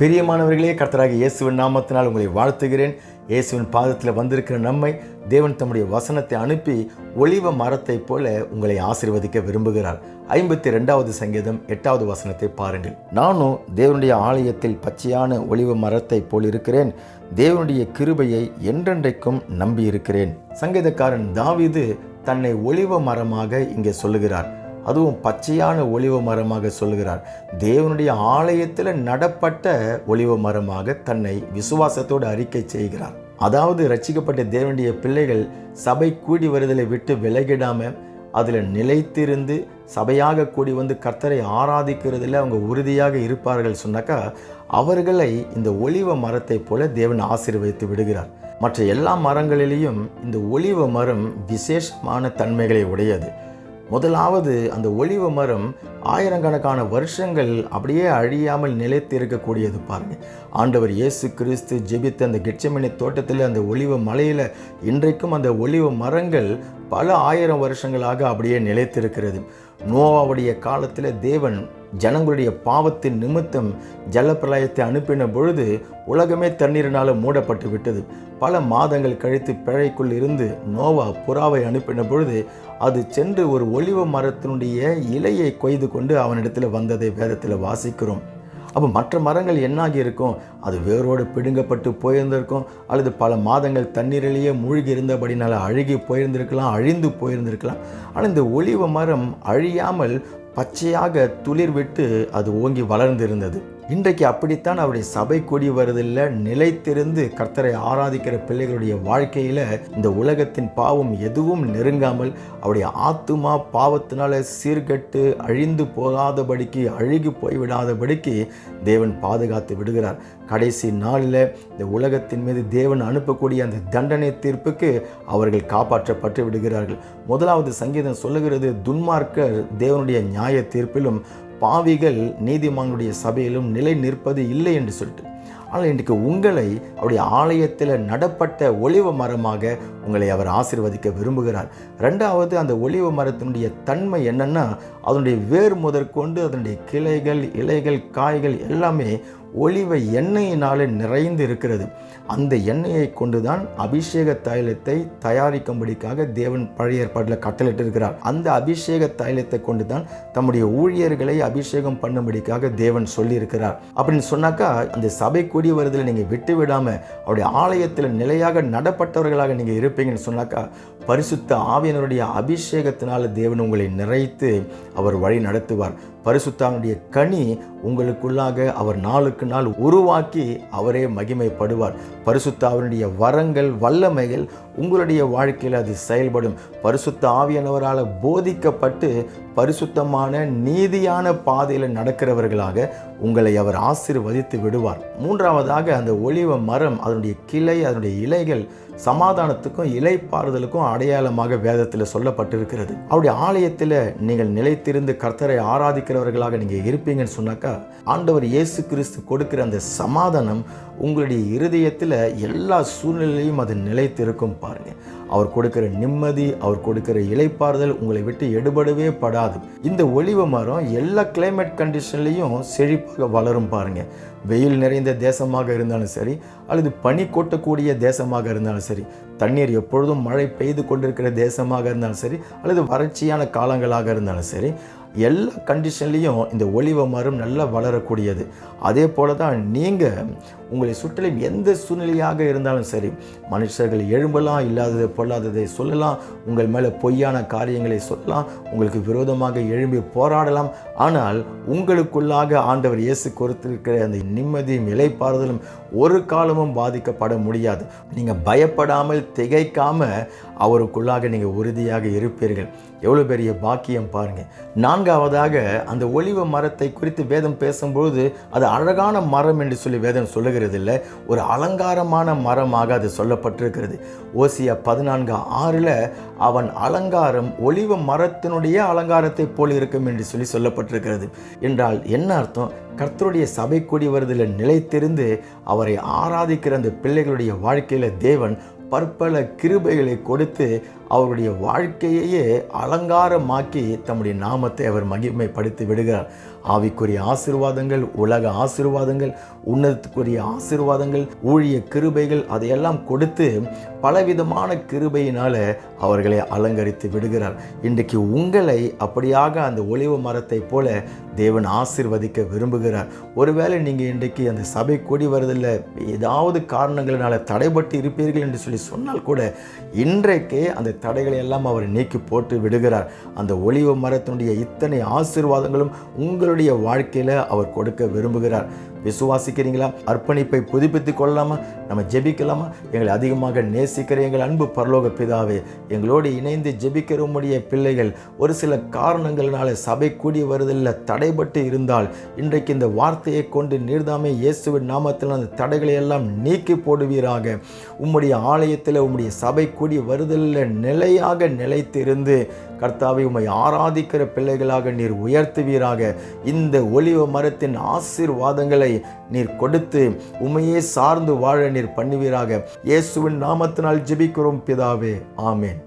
பெரியமானவர்களே கர்த்தராக இயேசுவின் நாமத்தினால் உங்களை வாழ்த்துகிறேன். இயேசுவின் பாதத்தில் வந்திருக்கிற நம்மை தேவன் தம்முடைய வசனத்தை அனுப்பி ஒளிவ மரத்தைப் போல உங்களை ஆசிர்வதிக்க விரும்புகிறார். ஐம்பத்தி ரெண்டாவது சங்கீதம் எட்டாவது வசனத்தை பாருங்கள். நானும் தேவனுடைய ஆலயத்தில் பச்சையான ஒளிவ மரத்தைப் போல் இருக்கிறேன். தேவனுடைய கிருபையை என்றென்றைக்கும் நம்பி இருக்கிறேன் சங்கீதக்காரன் தாவிது தன்னை ஒளிவ மரமாக இங்கே சொல்லுகிறார். அதுவும் பச்சையான ஒளிவ மரமாக சொல்கிறார் தேவனுடைய ஆலயத்தில் நடப்பட்ட ஒளிவ மரமாக தன்னை விசுவாசத்தோடு அறிக்கை செய்கிறார். அதாவது ரட்சிக்கப்பட்ட தேவனுடைய பிள்ளைகள் சபை கூடி வருதலை விட்டு விலகிடாமல் அதில் நிலைத்திருந்து சபையாக கூடி வந்து கர்த்தரை ஆராதிக்கிறதுல அவங்க உறுதியாக இருப்பார்கள் சொன்னாக்கா அவர்களை இந்த ஒளிவ மரத்தை போல தேவன் ஆசீர்வதித்து விடுகிறார். மற்ற எல்லா மரங்களிலேயும் இந்த ஒளிவ மரம் விசேஷமான தன்மைகளை உடையது. முதலாவது அந்த ஒளிவ மரம் ஆயிரக்கணக்கான வருஷங்கள் அப்படியே அழியாமல் நிலைத்து இருக்கக்கூடியது பாருங்கள் ஆண்டவர் இயேசு கிறிஸ்து ஜெபித்த அந்த கெட்சமணி தோட்டத்தில் அந்த ஒளிவ மலையில் இன்றைக்கும் அந்த ஒளிவ மரங்கள் பல ஆயிரம் வருஷங்களாக அப்படியே நிலைத்திருக்கிறது. நோவாவுடைய காலத்தில் தேவன் ஜனங்களுடைய பாவத்தின் நிமித்தம் ஜலப்பிரளயத்தை அனுப்பின பொழுது உலகமே தண்ணீரினால் மூடப்பட்டு விட்டது. பல மாதங்கள் கழித்து பிழைக்குள் இருந்து நோவா புறாவை அனுப்பின பொழுது அது சென்று ஒரு ஒளிவ மரத்தினுடைய இலையை கொய்து கொண்டு அவனிடத்தில் வந்ததை வேதத்தில் வாசிக்கிறோம். அப்போ மற்ற மரங்கள் என்னாகி இருக்கும்? அது வேரோடு பிடுங்கப்பட்டு போயிருந்திருக்கும். அல்லது பல மாதங்கள் தண்ணீரிலேயே மூழ்கி இருந்தபடினால் அழுகி போயிருந்திருக்கலாம் அழிந்து போயிருந்திருக்கலாம். ஆனால் இந்த ஒளிவ மரம் அழியாமல் பச்சையாக துளிர் விட்டு அது ஓங்கி வளர்ந்திருந்தது. இன்றைக்கு அப்படித்தான் அவருடைய சபை கூடி வருதில்ல. நிலைத்திருந்து கர்த்தரை ஆராதிக்கிற பிள்ளைகளுடைய வாழ்க்கையில் இந்த உலகத்தின் பாவம் எதுவும் நெருங்காமல் அவருடைய ஆத்துமா பாவத்தினால சீர்கட்டு அழிந்து போகாதபடிக்கு அழுகி போய்விடாதபடிக்கு தேவன் பாதுகாத்து விடுகிறார். கடைசி நாளில் இந்த உலகத்தின் மீது தேவன் அனுப்பக்கூடிய அந்த தண்டனை தீர்ப்புக்கு அவர்கள் காப்பாற்றப்பட்டு விடுகிறார்கள். முதலாவது சங்கீதம் சொல்லுகிறது துன்மார்க்கர் தேவனுடைய நியாய தீர்ப்பிலும் பாவிகள் நீதிமானுடைய சபையிலும் நிலை நிற்பது இல்லை என்று சொல்லிட்டு ஆனால் இன்றைக்கு உங்களை அவருடைய ஆலயத்தில் நடப்பட்ட ஒளிவ மரமாக உங்களை அவர் ஆசிர்வதிக்க விரும்புகிறார். ரெண்டாவது அந்த ஒளிவ மரத்தினுடைய தன்மை என்னன்னா அதனுடைய வேர் முதற்கொண்டு அதனுடைய கிளைகள் இலைகள் காய்கள் எல்லாமே ஒளிவ எண்ணெயினாலே நிறைந்து இருக்கிறது. அந்த எண்ணெயை கொண்டு தான் அபிஷேக தைலத்தை தயாரிக்கும்படிக்காக தேவன் பழைய ஏற்பாட்டில் கட்டளிட்டிருக்கிறார் அந்த அபிஷேக தைலத்தை கொண்டு தான் தம்முடைய ஊழியர்களை அபிஷேகம் பண்ணும்படிக்காக தேவன் சொல்லியிருக்கிறார். அப்படின்னு சொன்னாக்கா அந்த சபை கூடி வருதில் நீங்கள் விட்டு விடாமல் அவருடைய ஆலயத்தில் நிலையாக நடப்பட்டவர்களாக நீங்கள் இருப்பீங்கன்னு சொன்னாக்கா பரிசுத்த ஆவியனருடைய அபிஷேகத்தினால் தேவன் உங்களை நிறைத்து அவர் வழி நடத்துவார். பரிசுத்தாவுடைய கனி உங்களுக்குள்ளாக அவர் நாளுக்கு நாள் உருவாக்கி அவரே மகிமைப்படுவார். பரிசுத்தாவினுடைய வரங்கள் வல்லமைகள் உங்களுடைய வாழ்க்கையில் அது செயல்படும். பரிசுத்த ஆவியானவரால் போதிக்கப்பட்டு பரிசுத்தமான நீதியான பாதையில் நடக்கிறவர்களாக உங்களை அவர் ஆசீர்வதித்து விடுவார். மூன்றாவதாக அந்த ஒளிவ மரம் அதனுடைய கிளை அதனுடைய இலைகள் சமாதானத்துக்கும் இலைப்பாறுதலுக்கும் அடையாளமாக வேதத்தில் சொல்லப்பட்டிருக்கிறது. அவருடைய ஆலயத்தில் நீங்கள் நிலைத்திருந்து கர்த்தரை இருக்கிறவர்களாக நீங்கள் இருப்பீங்கன்னு சொன்னாக்கா ஆண்டவர் இயேசு கிறிஸ்து கொடுக்கிற அந்த சமாதானம் உங்களுடைய இருதயத்தில் எல்லா சூழ்நிலையிலையும் அது நிலைத்திருக்கும் பாருங்க. அவர் கொடுக்கிற நிம்மதி அவர் கொடுக்கிற இலைப்பாறுதல் உங்களை விட்டு எடுபடவே படாது. இந்த ஒளிவ மரம் எல்லா கிளைமேட் கண்டிஷன்லேயும் செழிப்பாக வளரும் பாருங்கள் வெயில் நிறைந்த தேசமாக இருந்தாலும் சரி அல்லது பனி கொட்டக்கூடிய தேசமாக இருந்தாலும் சரி தண்ணீர் எப்பொழுதும் மழை பெய்து கொண்டிருக்கிற தேசமாக இருந்தாலும் சரி அல்லது வறட்சியான காலங்களாக இருந்தாலும் சரி எல்லா கண்டிஷன்லேயும் இந்த ஒளிவ மரம் நல்லா வளரக்கூடியது. அதே போல தான் நீங்கள் உங்களை சுற்றிலும் எந்த சூழ்நிலையாக இருந்தாலும் சரி மனுஷர்கள் எழும்பலாம் இல்லாததை பொல்லாததை சொல்லலாம் உங்கள் மேலே பொய்யான காரியங்களை சொல்லலாம் உங்களுக்கு விரோதமாக எழும்பி போராடலாம். ஆனால் உங்களுக்குள்ளாக ஆண்டவர் இயேசு கொடுத்திருக்கிற அந்த நிம்மதியும் இலைப்பாறுதலும் ஒரு காலமும் பாதிக்கப்பட முடியாது. நீங்கள் பயப்படாமல் திகைக்காமல் அவருக்குள்ளாக நீங்கள் உறுதியாக இருப்பீர்கள். எவ்வளோ பெரிய பாக்கியம் பாருங்கள் நான்காவதாக அந்த ஒளிவ மரத்தை குறித்து வேதம் பேசும்பொழுது அது அழகான மரம் என்று சொல்லி வேதம் சொல்லுகிறது இல்லை ஒரு அலங்காரமான மரமாக அது சொல்லப்பட்டிருக்கிறது. ஓசியா பதினான்கு ஆறில் அவன் அலங்காரம் ஒளிவ மரத்தினுடைய அலங்காரத்தை போல் இருக்கும் என்று சொல்லி சொல்லப்பட்டிருக்கிறது. என்றால் என்ன அர்த்தம்? கர்த்தருடைய சபை கூடி வருதில் நிலைத்திருந்து அவரை ஆராதிக்கிற அந்த பிள்ளைகளுடைய வாழ்க்கையில் தேவன் பற்பல கிருபைகளை கொடுத்து அவருடைய வாழ்க்கையையே அலங்காரமாக்கி தம்முடைய நாமத்தை அவர் மகிமைப்படுத்தி விடுகிறார். ஆவிக்குரிய ஆசீர்வாதங்கள் உலக ஆசீர்வாதங்கள் உன்னதத்துக்குரிய ஆசீர்வாதங்கள் ஊழிய கிருபைகள் அதையெல்லாம் கொடுத்து பலவிதமான கிருபையினால் அவர்களை அலங்கரித்து விடுகிறார். இன்றைக்கு உங்களை அப்படியாக அந்த ஒளிவு மரத்தை போல தேவன் ஆசீர்வதிக்க விரும்புகிறார். ஒருவேளை நீங்கள் இன்றைக்கு அந்த சபை கூடி வரதில்லை ஏதாவது காரணங்களினால் தடைபட்டு இருப்பீர்கள் என்று சொல்லி சொன்னால் கூட இன்றைக்கே அந்த தடைகளை எல்லாம் அவர் நீக்கி போட்டு விடுகிறார். அந்த ஒளிவு மரத்தினுடைய இத்தனை ஆசீர்வாதங்களும் உங்களுடைய வாழ்க்கையில் அவர் கொடுக்க விரும்புகிறார். விசுவாசிக்கிறீங்களா? அர்ப்பணிப்பை புதுப்பித்துக் கொள்ளலாமா நம்ம ஜெபிக்கலாமா? எங்களை அதிகமாக நேசிக்கிற எங்கள் அன்பு பரலோக பிதாவே எங்களோடு இணைந்து ஜெபிக்கிறவமுடைய பிள்ளைகள் ஒரு சில காரணங்களினால சபை கூடி வருவதில் தடைபட்டு இருந்தால் இன்றைக்கு இந்த வார்த்தையை கொண்டு நீர்தாமே இயேசுவின் நாமத்தில் அந்த தடைகளை எல்லாம் நீக்கி போடுவீராக. உம்முடைய ஆலயத்தில் உம்முடைய சபை கூடி வருதலில் நிலையாக நிலைத்திருந்து கர்த்தாவை உம்மை ஆராதிக்கிற பிள்ளைகளாக நீர் உயர்த்துவீராக. இந்த ஒலிவ மரத்தின் ஆசீர்வாதங்களை நீர் கொடுத்து உமையே சார்ந்து வாழ நீர் பண்ணுவீராக. இயேசுவின் நாமத்தினால் ஜெபிக்கிறோம் பிதாவே. ஆமேன்.